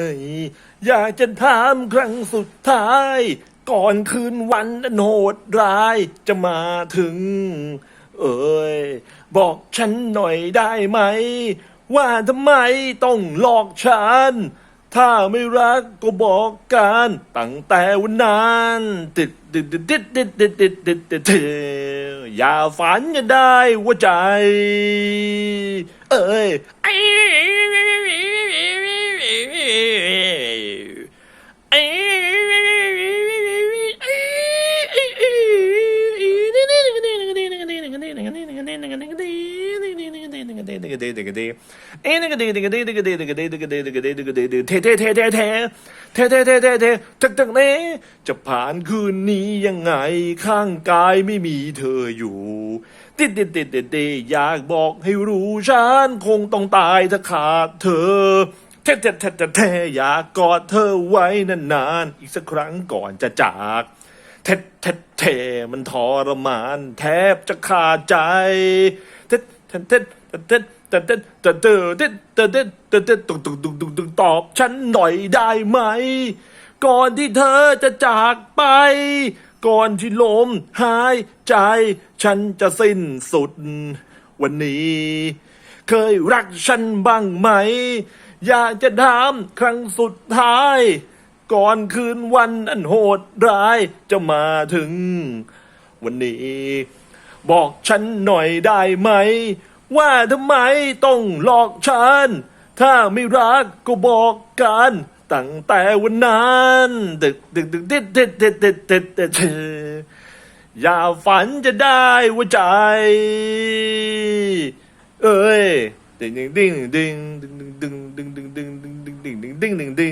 เอ้ยอยากจะถามครั้งสุดท้าย ก่อนคืนวันอันโหดร้ายจะมาถึง เอ้ยบอกฉันหน่อยได้ไหม ว่าทำไมต้องหลอกฉัน ถ้าไม่รักก็บอกกันตั้งแต่วันนั้นติดติดติดติดติดติดติดติดติดติดอย่าฝันจะได้ว่าใจ เอ้ย จะผ่านคืนนี้ยังไง ข้างกายไม่มีเธออยู่ติดติดติดติดติดอยากบอกให้รู้ฉันคงต้องตายถ้าขาดเธอ เทเทเทเทเทอยากกอดเธอไว้นานๆอีกสักครั้งก่อนจะจากเทเทเทมันทรมาน แทบจะขาดใจเทเทเทเทเทเทเทเทเทเทเทเทเทเทตุกตุกตุกตุกตุกตอบฉันหน่อยได้ไหม ก่อนที่เธอจะจากไป ก่อนที่ลมหายใจ ฉันจะสิ้นสุดวันนี้ เคยรักฉันบ้างไหม อยากจะถามครั้งสุดท้าย ก่อนคืนวันอันโหดร้ายจะมาถึง วันนี้ บอกฉันหน่อยได้ไหม ว่าทำไมต้องหลอกฉัน ถ้าไม่รักก็บอกกันตั้งแต่วันนั้นดึกดึกดึกเด็ดเด็ดเด็ดเด็ดเด็ดเด็ดอย่าฝันจะได้ว่าใจ เอ้ย ดึงดึงดึงดึงดึงดึงดึงดึงดึงดึงดึงดึงดึงดึงดึงดึ